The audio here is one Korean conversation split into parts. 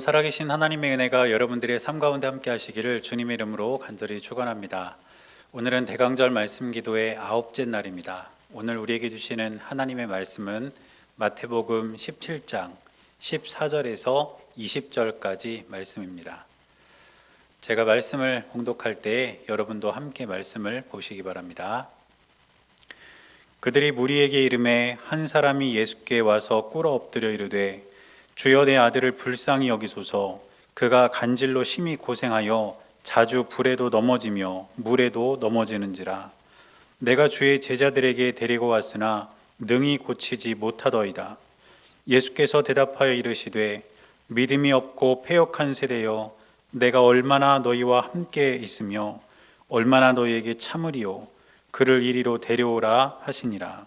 살아계신 하나님의 은혜가 여러분들의 삶 가운데 함께 하시기를 주님의 이름으로 간절히 축원합니다. 오늘은 대강절 말씀 기도의 아홉째 날입니다. 오늘 우리에게 주시는 하나님의 말씀은 마태복음 17장 14절에서 20절까지 말씀입니다. 제가 말씀을 봉독할 때 여러분도 함께 말씀을 보시기 바랍니다. 그들이 무리에게 이름에 한 사람이 예수께 와서 꿇어 엎드려 이르되 주여 내 아들을 불쌍히 여기소서. 그가 간질로 심히 고생하여 자주 불에도 넘어지며 물에도 넘어지는지라. 내가 주의 제자들에게 데리고 왔으나 능히 고치지 못하더이다. 예수께서 대답하여 이르시되 믿음이 없고 패역한 세대여 내가 얼마나 너희와 함께 있으며 얼마나 너희에게 참으리요? 그를 이리로 데려오라 하시니라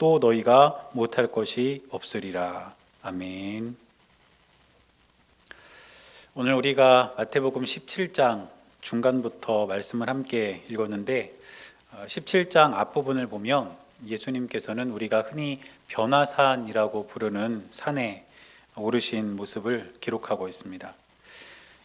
또 너희가 못할 것이 없으리라. 아멘. 오늘 우리가 마태복음 17장 중간부터 말씀을 함께 읽었는데 17장 앞부분을 보면 예수님께서는 우리가 흔히 변화산이라고 부르는 산에 오르신 모습을 기록하고 있습니다.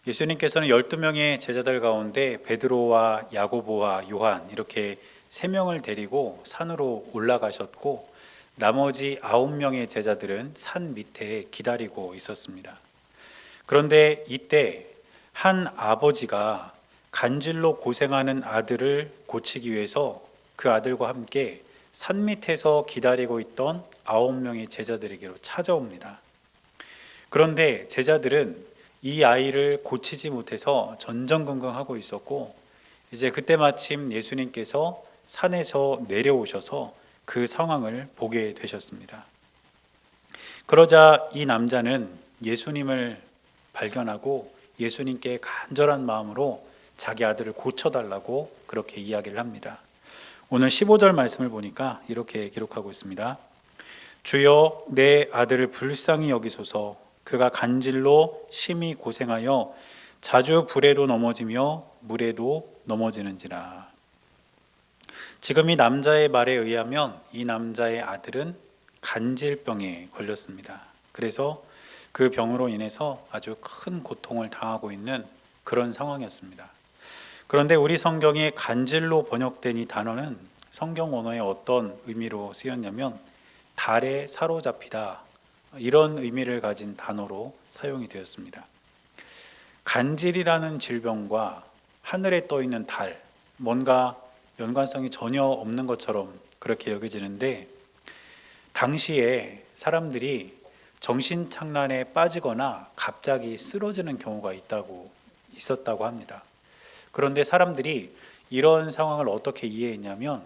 예수님께서는 12명의 제자들 가운데 베드로와 야고보와 요한 이렇게 세 명을 데리고 산으로 올라가셨고 나머지 아홉 명의 제자들은 산 밑에 기다리고 있었습니다. 그런데 이때 한 아버지가 간질로 고생하는 아들을 고치기 위해서 그 아들과 함께 산 밑에서 기다리고 있던 아홉 명의 제자들에게로 찾아옵니다. 그런데 제자들은 이 아이를 고치지 못해서 전전긍긍하고 있었고 이제 그때 마침 예수님께서 산에서 내려오셔서 그 상황을 보게 되셨습니다. 그러자 이 남자는 예수님을 발견하고 예수님께 간절한 마음으로 자기 아들을 고쳐달라고 그렇게 이야기를 합니다. 오늘 15절 말씀을 보니까 이렇게 기록하고 있습니다. 주여 내 아들을 불쌍히 여기소서 그가 간질로 심히 고생하여 자주 불에도 넘어지며 물에도 넘어지는지라. 지금 이 남자의 말에 의하면 이 남자의 아들은 간질병에 걸렸습니다. 그래서 그 병으로 인해서 아주 큰 고통을 당하고 있는 그런 상황이었습니다. 그런데 우리 성경에 간질로 번역된 이 단어는 성경 원어에 어떤 의미로 쓰였냐면 달에 사로잡히다 이런 의미를 가진 단어로 사용이 되었습니다. 간질이라는 질병과 하늘에 떠 있는 달 뭔가 연관성이 전혀 없는 것처럼 그렇게 여겨지는데 당시에 사람들이 정신 착란에 빠지거나 갑자기 쓰러지는 경우가 있다고 있었다고 합니다. 그런데 사람들이 이런 상황을 어떻게 이해했냐면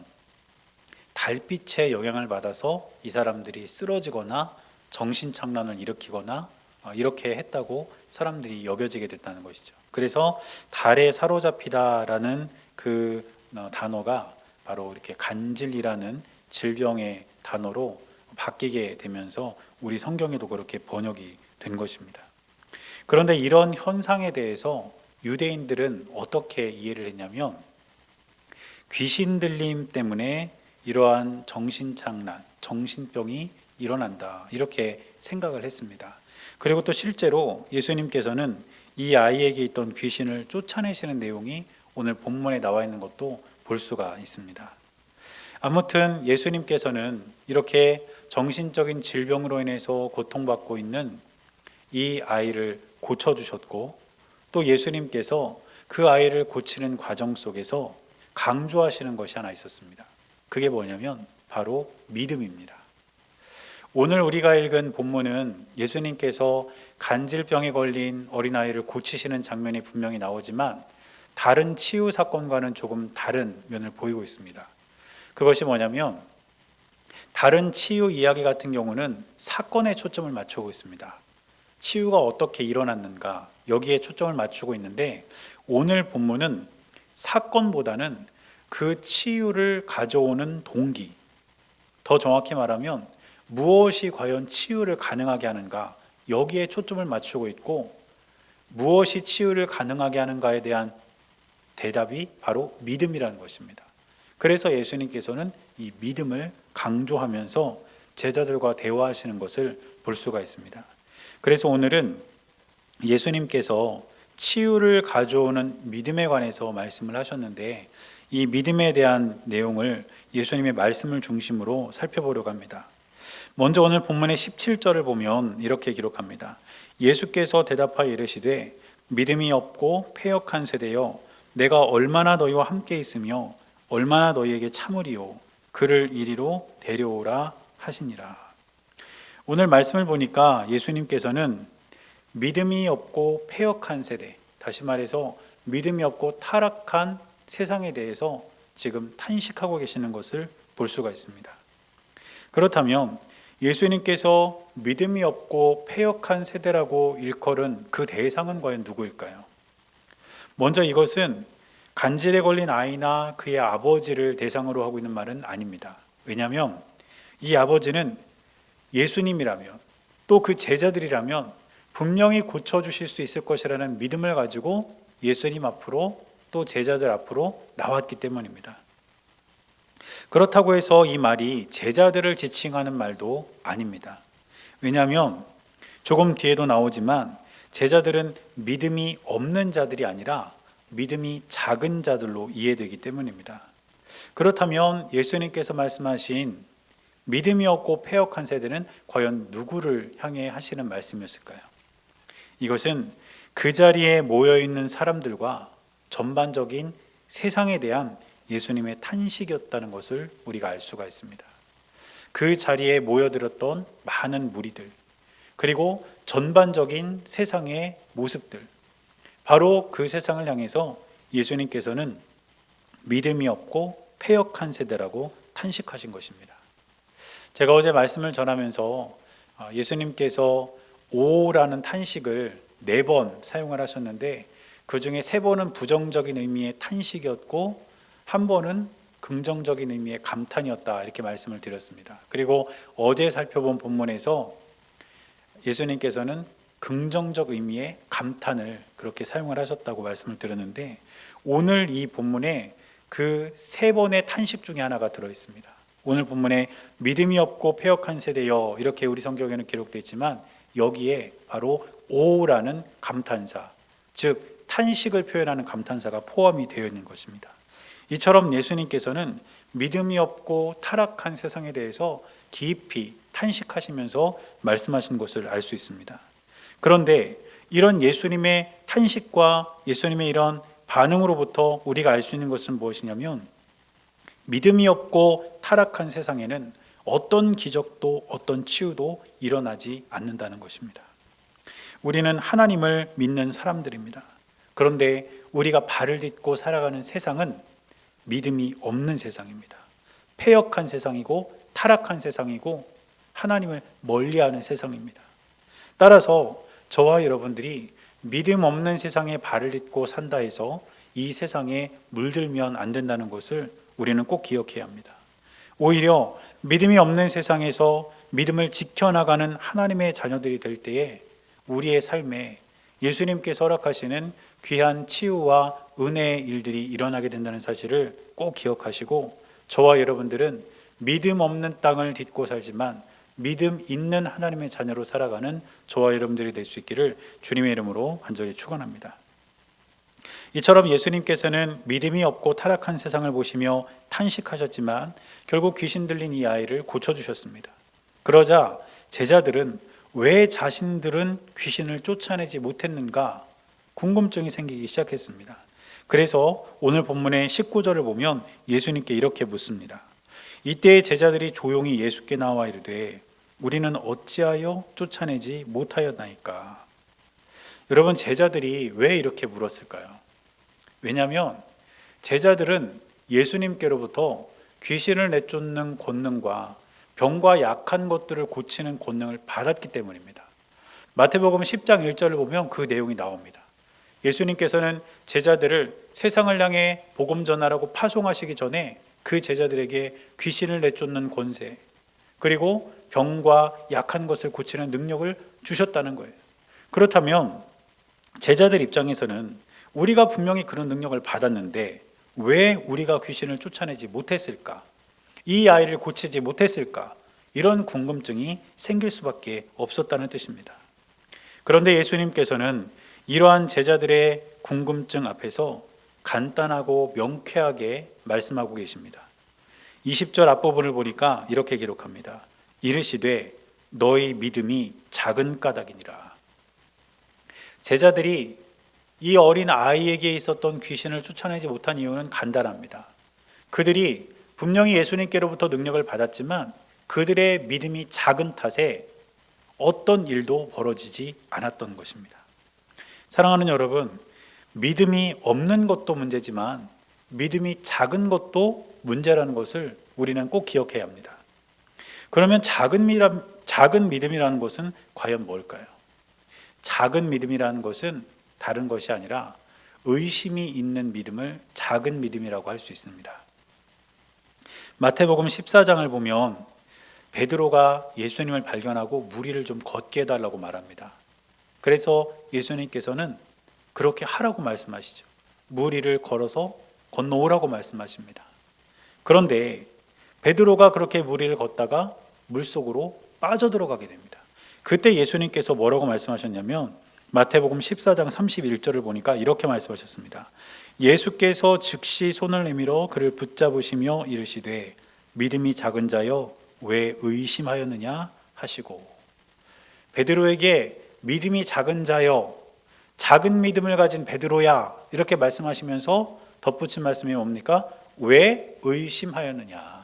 달빛의 영향을 받아서 이 사람들이 쓰러지거나 정신 착란을 일으키거나 어, 이렇게 했다고 사람들이 여겨지게 됐다는 것이죠. 그래서 달에 사로잡히다라는 그 어, 단어가 바로 이렇게 간질이라는 질병의 단어로 바뀌게 되면서 우리 성경에도 그렇게 번역이 된 것입니다. 그런데 이런 현상에 대해서 유대인들은 어떻게 이해를 했냐면 귀신 들림 때문에 이러한 정신착란, 정신병이 일어난다. 이렇게 생각을 했습니다. 그리고 또 실제로 예수님께서는 이 아이에게 있던 귀신을 쫓아내시는 내용이 오늘 본문에 나와 있는 것도 볼 수가 있습니다. 아무튼 예수님께서는 이렇게 정신적인 질병으로 인해서 고통받고 있는 이 아이를 고쳐주셨고 또 예수님께서 그 아이를 고치는 과정 속에서 강조하시는 것이 하나 있었습니다. 그게 뭐냐면 바로 믿음입니다. 오늘 우리가 읽은 본문은 예수님께서 간질병에 걸린 어린아이를 고치시는 장면이 분명히 나오지만 다른 치유 사건과는 조금 다른 면을 보이고 있습니다. 그것이 뭐냐면 다른 치유 이야기 같은 경우는 사건에 초점을 맞추고 있습니다. 치유가 어떻게 일어났는가 여기에 초점을 맞추고 있는데 오늘 본문은 사건보다는 그 치유를 가져오는 동기, 더 정확히 말하면 무엇이 과연 치유를 가능하게 하는가, 여기에 초점을 맞추고 있고, 무엇이 치유를 가능하게 하는가에 대한 대답이 바로 믿음이라는 것입니다. 그래서 예수님께서는 이 믿음을 강조하면서 제자들과 대화하시는 것을 볼 수가 있습니다. 그래서 오늘은 예수님께서 치유를 가져오는 믿음에 관해서 말씀을 하셨는데 이 믿음에 대한 내용을 예수님의 말씀을 중심으로 살펴보려고 합니다. 먼저 오늘 본문의 17절을 보면 이렇게 기록합니다. 예수께서 대답하여 이르시되 믿음이 없고 패역한 세대여 내가 얼마나 너희와 함께 있으며 얼마나 너희에게 참으리요 그를 이리로 데려오라 하시니라. 오늘 말씀을 보니까 예수님께서는 믿음이 없고 패역한 세대, 다시 말해서 믿음이 없고 타락한 세상에 대해서 지금 탄식하고 계시는 것을 볼 수가 있습니다. 그렇다면 예수님께서 믿음이 없고 패역한 세대라고 일컬은 그 대상은 과연 누구일까요? 먼저 이것은 간질에 걸린 아이나 그의 아버지를 대상으로 하고 있는 말은 아닙니다. 왜냐하면 이 아버지는 예수님이라면 또 그 제자들이라면 분명히 고쳐주실 수 있을 것이라는 믿음을 가지고 예수님 앞으로 또 제자들 앞으로 나왔기 때문입니다. 그렇다고 해서 이 말이 제자들을 지칭하는 말도 아닙니다. 왜냐하면 조금 뒤에도 나오지만 제자들은 믿음이 없는 자들이 아니라 믿음이 작은 자들로 이해되기 때문입니다. 그렇다면 예수님께서 말씀하신 믿음이 없고 폐역한 세대는 과연 누구를 향해 하시는 말씀이었을까요? 이것은 그 자리에 모여 있는 사람들과 전반적인 세상에 대한 예수님의 탄식이었다는 것을 우리가 알 수가 있습니다. 그 자리에 모여들었던 많은 무리들, 그리고 전반적인 세상의 모습들, 바로 그 세상을 향해서 예수님께서는 믿음이 없고 폐역한 세대라고 탄식하신 것입니다. 제가 어제 말씀을 전하면서 아, 예수님께서 오라는 탄식을 네 번 사용을 하셨는데 그 중에 세 번은 부정적인 의미의 탄식이었고 한 번은 긍정적인 의미의 감탄이었다 이렇게 말씀을 드렸습니다. 그리고 어제 살펴본 본문에서 예수님께서는 긍정적 의미의 감탄을 그렇게 사용을 하셨다고 말씀을 드렸는데 오늘 이 본문에 그 세 번의 탄식 중에 하나가 들어 있습니다. 오늘 본문에 믿음이 없고 폐역한 세대여 이렇게 우리 성경에는 기록되어 있지만 여기에 바로 오라는 감탄사, 즉 탄식을 표현하는 감탄사가 포함이 되어 있는 것입니다. 이처럼 예수님께서는 믿음이 없고 타락한 세상에 대해서 깊이 탄식하시면서 말씀하신 것을 알 수 있습니다. 그런데 이런 예수님의 탄식과 예수님의 이런 반응으로부터 우리가 알 수 있는 것은 무엇이냐면 믿음이 없고 타락한 세상에는 어떤 기적도 어떤 치유도 일어나지 않는다는 것입니다. 우리는 하나님을 믿는 사람들입니다. 그런데 우리가 발을 딛고 살아가는 세상은 믿음이 없는 세상입니다. 폐역한 세상이고 타락한 세상이고 하나님을 멀리하는 세상입니다. 따라서 저와 여러분들이 믿음 없는 세상에 발을 딛고 산다 해서 이 세상에 물들면 안 된다는 것을 우리는 꼭 기억해야 합니다. 오히려 믿음이 없는 세상에서 믿음을 지켜나가는 하나님의 자녀들이 될 때에 우리의 삶에 예수님께서 허락하시는 귀한 치유와 은혜의 일들이 일어나게 된다는 사실을 꼭 기억하시고 저와 여러분들은 믿음 없는 땅을 딛고 살지만 믿음 있는 하나님의 자녀로 살아가는 저와 여러분들이 될 수 있기를 주님의 이름으로 간절히 축원합니다. 이처럼 예수님께서는 믿음이 없고 타락한 세상을 보시며 탄식하셨지만 결국 귀신 들린 이 아이를 고쳐 주셨습니다. 그러자 제자들은 왜 자신들은 귀신을 쫓아내지 못했는가 궁금증이 생기기 시작했습니다. 그래서 오늘 본문의 19절을 보면 예수님께 이렇게 묻습니다. 이때 제자들이 조용히 예수께 나와 이르되 우리는 어찌하여 쫓아내지 못하였나이까. 여러분 제자들이 왜 이렇게 물었을까요? 왜냐하면 제자들은 예수님께로부터 귀신을 내쫓는 권능과 병과 약한 것들을 고치는 권능을 받았기 때문입니다. 마태복음 10장 1절을 보면 그 내용이 나옵니다. 예수님께서는 제자들을 세상을 향해 복음 전하라고 파송하시기 전에 그 제자들에게 귀신을 내쫓는 권세, 그리고 병과 약한 것을 고치는 능력을 주셨다는 거예요. 그렇다면 제자들 입장에서는 우리가 분명히 그런 능력을 받았는데 왜 우리가 귀신을 쫓아내지 못했을까? 이 아이를 고치지 못했을까? 이런 궁금증이 생길 수밖에 없었다는 뜻입니다. 그런데 예수님께서는 이러한 제자들의 궁금증 앞에서 간단하고 명쾌하게 말씀하고 계십니다. 20절 앞부분을 보니까 이렇게 기록합니다. 이르시되 너희 믿음이 작은 까닭이니라. 제자들이 이 어린 아이에게 있었던 귀신을 쫓아내지 못한 이유는 간단합니다. 그들이 분명히 예수님께로부터 능력을 받았지만 그들의 믿음이 작은 탓에 어떤 일도 벌어지지 않았던 것입니다. 사랑하는 여러분, 믿음이 없는 것도 문제지만 믿음이 작은 것도 문제라는 것을 우리는 꼭 기억해야 합니다. 그러면 작은 믿음, 작은 믿음이라는 것은 과연 뭘까요? 작은 믿음이라는 것은 다른 것이 아니라 의심이 있는 믿음을 작은 믿음이라고 할 수 있습니다. 마태복음 14장을 보면 베드로가 예수님을 발견하고 무리를 좀 걷게 해달라고 말합니다. 그래서 예수님께서는 그렇게 하라고 말씀하시죠. 무리를 걸어서 건너오라고 말씀하십니다. 그런데 베드로가 그렇게 무리를 걷다가 물속으로 빠져들어가게 됩니다. 그때 예수님께서 뭐라고 말씀하셨냐면 마태복음 14장 31절을 보니까 이렇게 말씀하셨습니다. 예수께서 즉시 손을 내밀어 그를 붙잡으시며 이르시되 믿음이 작은 자여 왜 의심하였느냐 하시고 베드로에게 믿음이 작은 자여 작은 믿음을 가진 베드로야 이렇게 말씀하시면서 덧붙인 말씀이 뭡니까? 왜 의심하였느냐?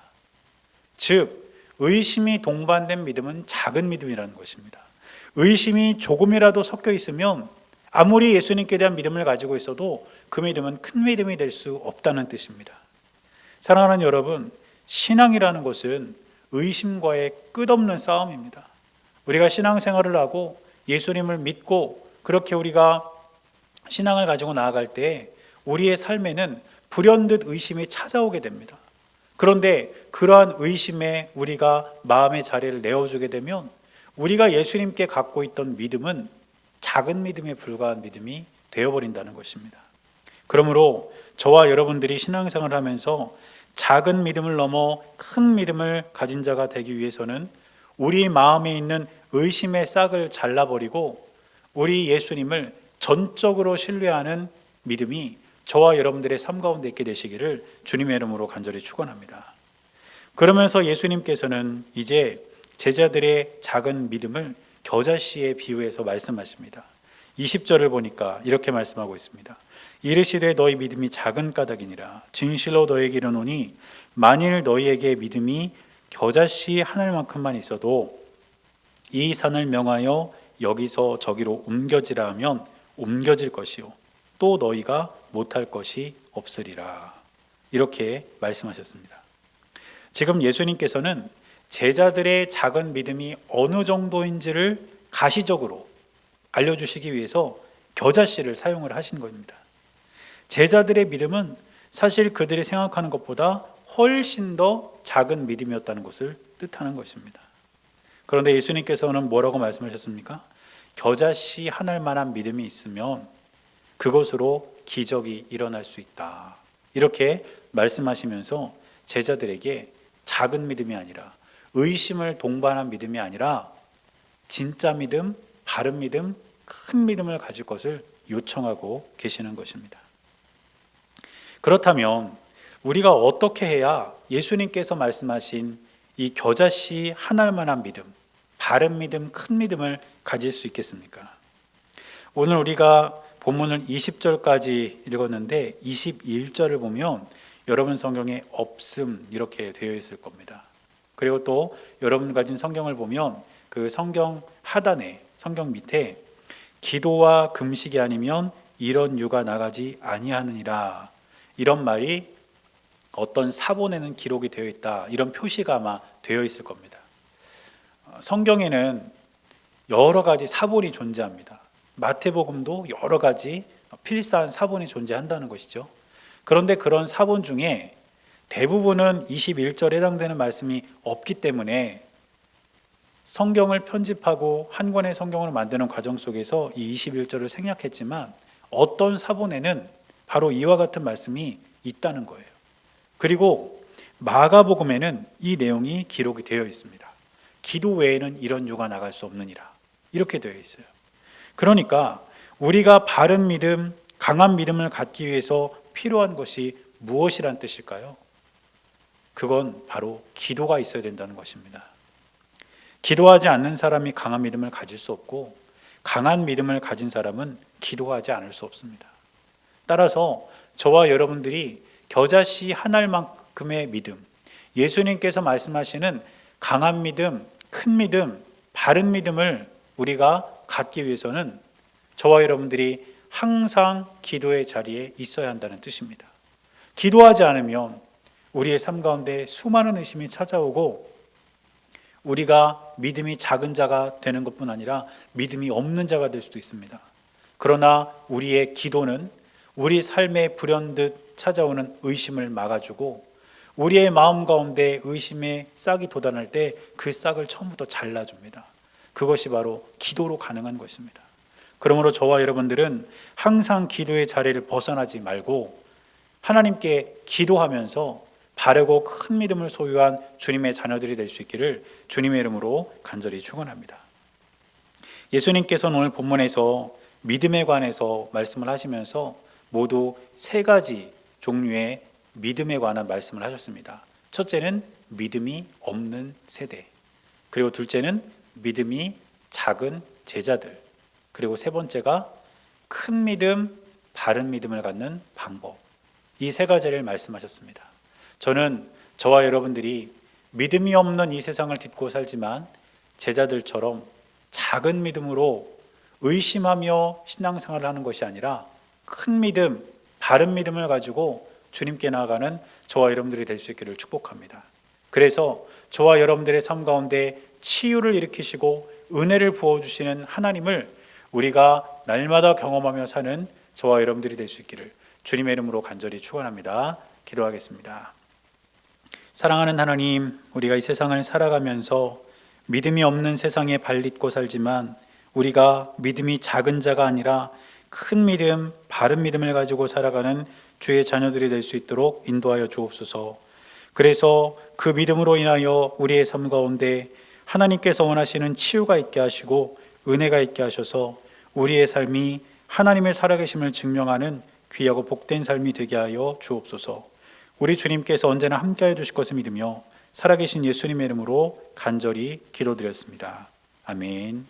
즉 의심이 동반된 믿음은 작은 믿음이라는 것입니다. 의심이 조금이라도 섞여 있으면 아무리 예수님께 대한 믿음을 가지고 있어도 그 믿음은 큰 믿음이 될 수 없다는 뜻입니다. 사랑하는 여러분, 신앙이라는 것은 의심과의 끝없는 싸움입니다. 우리가 신앙생활을 하고 예수님을 믿고 그렇게 우리가 신앙을 가지고 나아갈 때 우리의 삶에는 불현듯 의심이 찾아오게 됩니다. 그런데 그러한 의심에 우리가 마음의 자리를 내어주게 되면 우리가 예수님께 갖고 있던 믿음은 작은 믿음에 불과한 믿음이 되어버린다는 것입니다. 그러므로 저와 여러분들이 신앙생활을 하면서 작은 믿음을 넘어 큰 믿음을 가진 자가 되기 위해서는 우리 마음에 있는 의심의 싹을 잘라버리고 우리 예수님을 전적으로 신뢰하는 믿음이 저와 여러분들의 삶 가운데 있게 되시기를 주님의 이름으로 간절히 축원합니다. 그러면서 예수님께서는 이제 제자들의 작은 믿음을 겨자씨에 비유해서 말씀하십니다. 20절을 보니까 이렇게 말씀하고 있습니다. 이르시되 너희 믿음이 작은 까닭이니라 진실로 너에게 이르노니 만일 너희에게 믿음이 겨자씨 하늘만큼만 있어도 이 산을 명하여 여기서 저기로 옮겨지라 하면 옮겨질 것이요 또 너희가 못할 것이 없으리라 이렇게 말씀하셨습니다. 지금 예수님께서는 제자들의 작은 믿음이 어느 정도인지를 가시적으로 알려주시기 위해서 겨자씨를 사용을 하신 겁니다. 제자들의 믿음은 사실 그들이 생각하는 것보다 훨씬 더 작은 믿음이었다는 것을 뜻하는 것입니다. 그런데 예수님께서는 뭐라고 말씀하셨습니까? 겨자씨 하늘만한 믿음이 있으면 그것으로 기적이 일어날 수 있다. 이렇게 말씀하시면서 제자들에게 작은 믿음이 아니라 의심을 동반한 믿음이 아니라 진짜 믿음, 바른 믿음, 큰 믿음을 가질 것을 요청하고 계시는 것입니다. 그렇다면 우리가 어떻게 해야 예수님께서 말씀하신 이 겨자씨 하나만한 믿음, 바른 믿음, 큰 믿음을 가질 수 있겠습니까? 오늘 우리가 본문을 20절까지 읽었는데 21절을 보면 여러분 성경에 없음 이렇게 되어 있을 겁니다. 그리고 또 여러분 가진 성경을 보면 그 성경 하단에 성경 밑에 기도와 금식이 아니면 이런 유가 나가지 아니하느니라 이런 말이 어떤 사본에는 기록이 되어 있다 이런 표시가 아마 되어 있을 겁니다. 어, 성경에는 여러 가지 사본이 존재합니다. 마태복음도 여러 가지 필사한 사본이 존재한다는 것이죠. 그런데 그런 사본 중에 대부분은 21절에 해당되는 말씀이 없기 때문에 성경을 편집하고 한 권의 성경을 만드는 과정 속에서 이 21절을 생략했지만 어떤 사본에는 바로 이와 같은 말씀이 있다는 거예요. 그리고 마가복음에는 이 내용이 기록이 되어 있습니다. 기도 외에는 이런 유가 나갈 수 없느니라. 이렇게 되어 있어요. 그러니까 우리가 바른 믿음, 강한 믿음을 갖기 위해서 필요한 것이 무엇이란 뜻일까요? 그건 바로 기도가 있어야 된다는 것입니다. 기도하지 않는 사람이 강한 믿음을 가질 수 없고 강한 믿음을 가진 사람은 기도하지 않을 수 없습니다. 따라서 저와 여러분들이 겨자씨 한 알만큼의 믿음, 예수님께서 말씀하시는 강한 믿음, 큰 믿음, 바른 믿음을 우리가 갖기 위해서는 저와 여러분들이 항상 기도의 자리에 있어야 한다는 뜻입니다. 기도하지 않으면 우리의 삶 가운데 수많은 의심이 찾아오고 우리가 믿음이 작은 자가 되는 것뿐 아니라 믿음이 없는 자가 될 수도 있습니다. 그러나 우리의 기도는 우리 삶에 불현듯 찾아오는 의심을 막아주고 우리의 마음 가운데 의심의 싹이 돋아날 때 그 싹을 처음부터 잘라줍니다. 그것이 바로 기도로 가능한 것입니다. 그러므로 저와 여러분들은 항상 기도의 자리를 벗어나지 말고 하나님께 기도하면서 바르고 큰 믿음을 소유한 주님의 자녀들이 될 수 있기를 주님의 이름으로 간절히 축원합니다. 예수님께서는 오늘 본문에서 믿음에 관해서 말씀을 하시면서 모두 세 가지 종류의 믿음에 관한 말씀을 하셨습니다. 첫째는 믿음이 없는 세대. 그리고 둘째는 믿음이 작은 제자들. 그리고 세 번째가 큰 믿음, 바른 믿음을 갖는 방법. 이 세 가지를 말씀하셨습니다. 저는 저와 여러분들이 믿음이 없는 이 세상을 딛고 살지만 제자들처럼 작은 믿음으로 의심하며 신앙생활을 하는 것이 아니라 큰 믿음, 바른 믿음을 가지고 주님께 나아가는 저와 여러분들이 될 수 있기를 축복합니다. 그래서 저와 여러분들의 삶 가운데 치유를 일으키시고 은혜를 부어주시는 하나님을 우리가 날마다 경험하며 사는 저와 여러분들이 될 수 있기를 주님의 이름으로 간절히 축원합니다. 기도하겠습니다. 사랑하는 하나님, 우리가 이 세상을 살아가면서 믿음이 없는 세상에 발딛고 살지만 우리가 믿음이 작은 자가 아니라 큰 믿음, 바른 믿음을 가지고 살아가는 주의 자녀들이 될 수 있도록 인도하여 주옵소서. 그래서 그 믿음으로 인하여 우리의 삶 가운데 하나님께서 원하시는 치유가 있게 하시고 은혜가 있게 하셔서 우리의 삶이 하나님의 살아계심을 증명하는 귀하고 복된 삶이 되게 하여 주옵소서. 우리 주님께서 언제나 함께해 주실 것을 믿으며 살아계신 예수님의 이름으로 간절히 기도드렸습니다. 아멘.